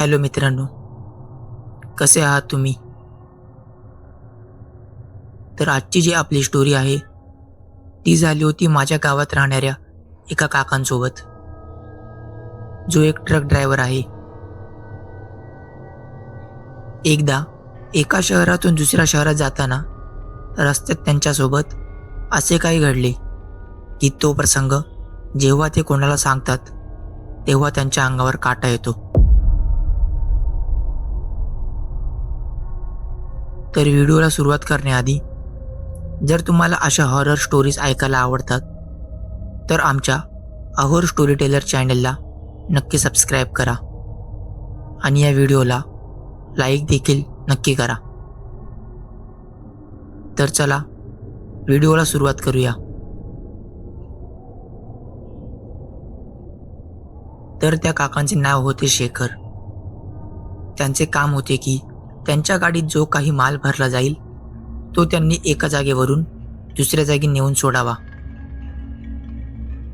Hello मित्रांनो कसे आहात तुम्ही? तर आजची जी आपली स्टोरी आहे ती झाली होती माझ्या गावात राहणाऱ्या एका काकांसोबत. जो एक ट्रक ड्रायव्हर आहे. एकदा एका शहरातून दुसऱ्या शहरात जाताना रस्त्यात त्यांच्यासोबत असे काही घडले की तो प्रसंग जेव्हा ते कोणाला सांगतात तेव्हा त्यांच्या अंगावर काटा येतो. तर व्हिडिओला सुरुवात करण्याआधी जर तुम्हाला अशा हॉरर स्टोरीज ऐकायला आवडतात तर आमच्या अहोर स्टोरी टेलर चॅनलला नक्की सबस्क्राईब करा. आणि या व्हिडिओला लाईक देखील नक्की करा. तर चला व्हिडिओला सुरुवात करूया. तर त्या काकांचे नाव होते शेखर. त्यांचे काम होते की त्यांच्या गाडीत जो काही माल भरला जाईल तो त्यांनी एका जागेवरून दुसऱ्या जागी नेऊन सोडावा.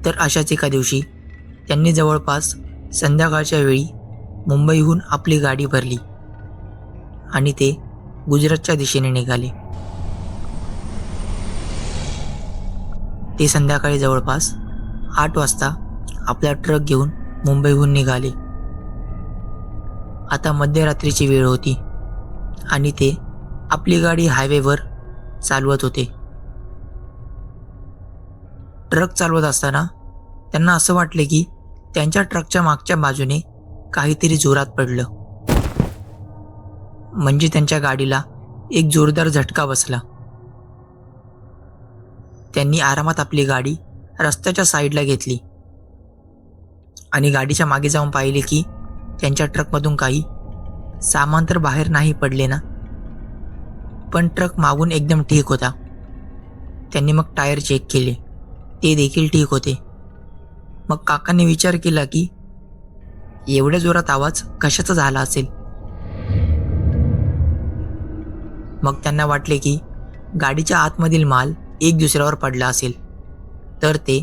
तर अशाच एका दिवशी त्यांनी जवळपास संध्याकाळच्या वेळी मुंबईहून आपली गाडी भरली आणि ते गुजरातच्या दिशेने निघाले. ते संध्याकाळी जवळपास आठ वाजता आपला ट्रक घेऊन मुंबईहून निघाले. आता मध्यरात्रीची वेळ होती. आणि ते आपली गाडी हायवेवर चालवत होते. ट्रक चालवत असताना त्यांना असं वाटले की त्यांच्या ट्रकच्या मागच्या बाजूने काहीतरी जोरात पडलं. म्हणजे त्यांच्या गाडीला एक जोरदार झटका बसला. त्यांनी आरामात आपली गाडी रस्त्याच्या साईडला घेतली. आणि गाडीच्या मागे जाऊन पाहिले की त्यांच्या ट्रकमधून काही सामान तर बाहेर नाही पडले ना. पण ट्रक मागून एकदम ठीक होता. त्यांनी मग टायर चेक केले. ते देखील ठीक होते. मग काकांनी विचार केला की एवढ्या जोरात आवाज कशाचा झाला असेल? मग त्यांना वाटले की गाडीच्या आतमधील माल एक दुसऱ्यावर पडला असेल. तर ते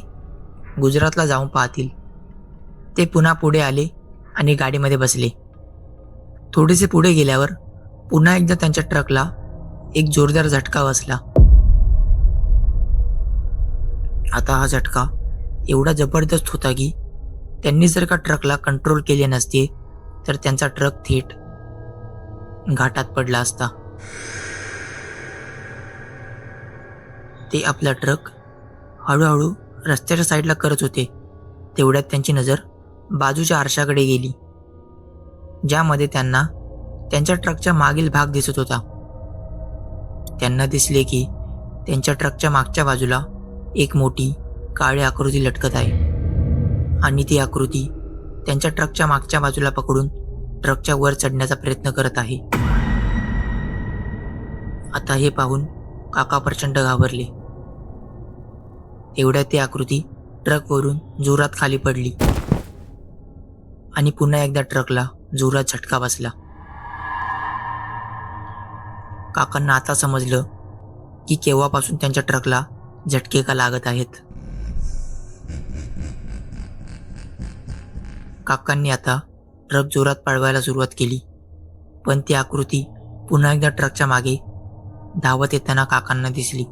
गुजरातला जाऊन पाहतील. ते पुन्हा पुढे आले आणि गाडीमध्ये बसले. थोडेसे पुढे गेल्यावर पुन्हा एकदा त्यांच्या ट्रकला एक जोरदार झटका बसला. आता हा झटका एवढा जबरदस्त होता की त्यांनी जर का ट्रकला कंट्रोल केले नसते तर त्यांचा ट्रक थेट घाटात पडला असता. ते आपला ट्रक हळूहळू रस्त्याच्या साईडला करत होते. तेवढ्यात त्यांची नजर बाजूच्या आरशाकडे गेली. ज्यामध्ये त्यांना त्यांच्या ट्रकच्या मागील भाग दिसत होता. त्यांना दिसले की त्यांच्या ट्रकच्या मागच्या बाजूला एक मोठी काळी आकृती लटकत आहे. आणि ती आकृती त्यांच्या ट्रकच्या मागच्या बाजूला पकडून ट्रकच्या वर चढण्याचा प्रयत्न करत आहे. आता हे पाहून काका प्रचंड घाबरले. तेवढ्या ती आकृती ट्रकवरून जोरात खाली पडली. आणि पुन्हा एकदा ट्रकला जोरात झटका बसला. काकांना आता समजलं की केव्हापासून त्यांच्या ट्रकला झटके का लागत आहेत. काकांनी आता ट्रक जोरात पळवायला सुरुवात केली पण ती आकृती पुन्हा एकदा ट्रकच्या मागे धावत येताना काकांना दिसली.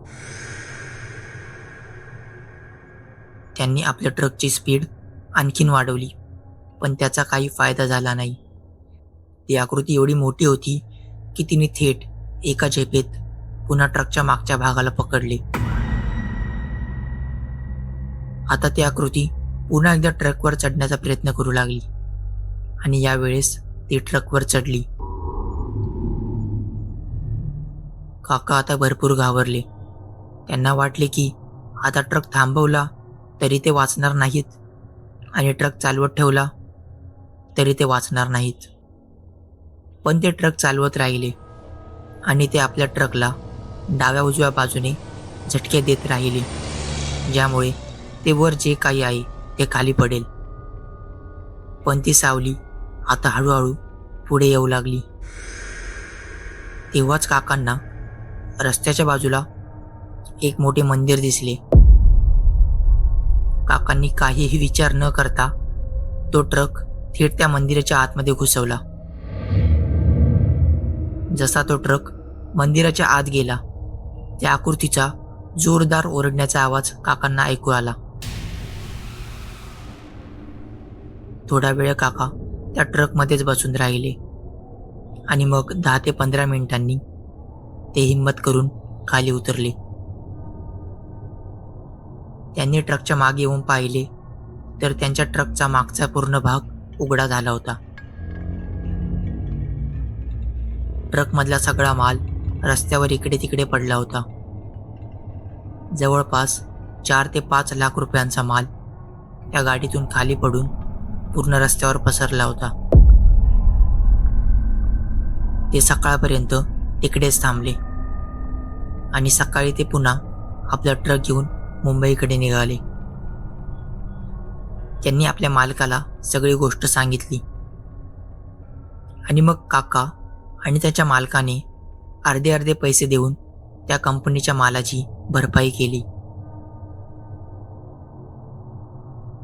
त्यांनी आपल्या ट्रकची स्पीड आणखीन वाढवली पण त्याचा काही फायदा झाला नाही. ती आकृती एवढी मोठी होती की तिने थेट एका झेपेत पुन्हा ट्रकच्या मागच्या भागाला पकडले. आता ती आकृती पुन्हा एकदा ट्रकवर चढण्याचा प्रयत्न करू लागली आणि यावेळेस ती ट्रकवर चढली. काका आता भरपूर घाबरले. त्यांना वाटले की आता ट्रक थांबवला तरी ते वाचणार नाहीत आणि ट्रक चालवत ठेवला तरी ते वाचणार नाहीत. पण ते ट्रक चालवत राहिले. आणि ते आपल्या ट्रकला डाव्या उजव्या बाजूने झटके देत राहिले. ज्यामुळे ते वर जे काही आहे ते खाली पडेल. पण ती सावली आता हळूहळू पुढे येऊ लागली. तेव्हाच काकांना रस्त्याच्या बाजूला एक मोठे मंदिर दिसले. काकांनी काहीही विचार न करता तो ट्रक थेट त्या मंदिराच्या आतमध्ये घुसवला. जसा तो ट्रक मंदिराच्या आत गेला त्या आकृतीचा जोरदार ओरडण्याचा आवाज काकांना ऐकू आला. थोडा वेळ काका त्या ट्रकमध्येच बसून राहिले आणि मग दहा ते पंधरा मिनिटांनी ते हिंमत करून खाली उतरले. त्यांनी ट्रकच्या मागे येऊन पाहिले तर त्यांच्या ट्रकचा मागचा पूर्ण भाग उघडा झाला होता. ट्रकमधला सगळा माल रस्त्यावर इकडे तिकडे पडला होता. जवळपास चार ते पाच लाख रुपयांचा माल त्या गाडीतून खाली पडून पूर्ण रस्त्यावर पसरला होता. ते सकाळपर्यंत तिकडेच थांबले आणि सकाळी ते पुन्हा आपला ट्रक घेऊन मुंबईकडे निघाले. त्यांनी आपल्या मालकाला सगळी गोष्ट सांगितली. आणि मग काका आणि त्याच्या मालकाने अर्धे अर्धे पैसे देऊन त्या कंपनीच्या मालाची भरपाई केली.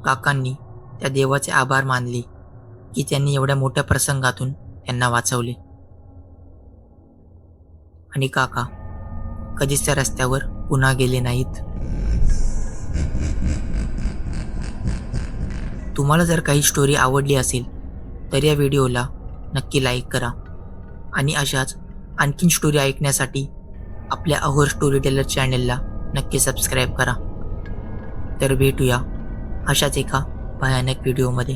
काकांनी त्या देवाचे आभार मानले की त्यांनी एवढ्या मोठ्या प्रसंगातून त्यांना वाचवले. आणि काका कधीच त्या रस्त्यावर पुन्हा गेले नाहीत. तुम्हाला जर काही स्टोरी आवडली असेल तर या व्हिडिओला नक्की लाईक करा. आणि अशाच आणखीन स्टोरी ऐकण्यासाठी आपल्या अहोर स्टोरी टेलर चॅनेलला नक्की सबस्क्राईब करा. तर भेटूया अशाच एका भयानक व्हिडिओमध्ये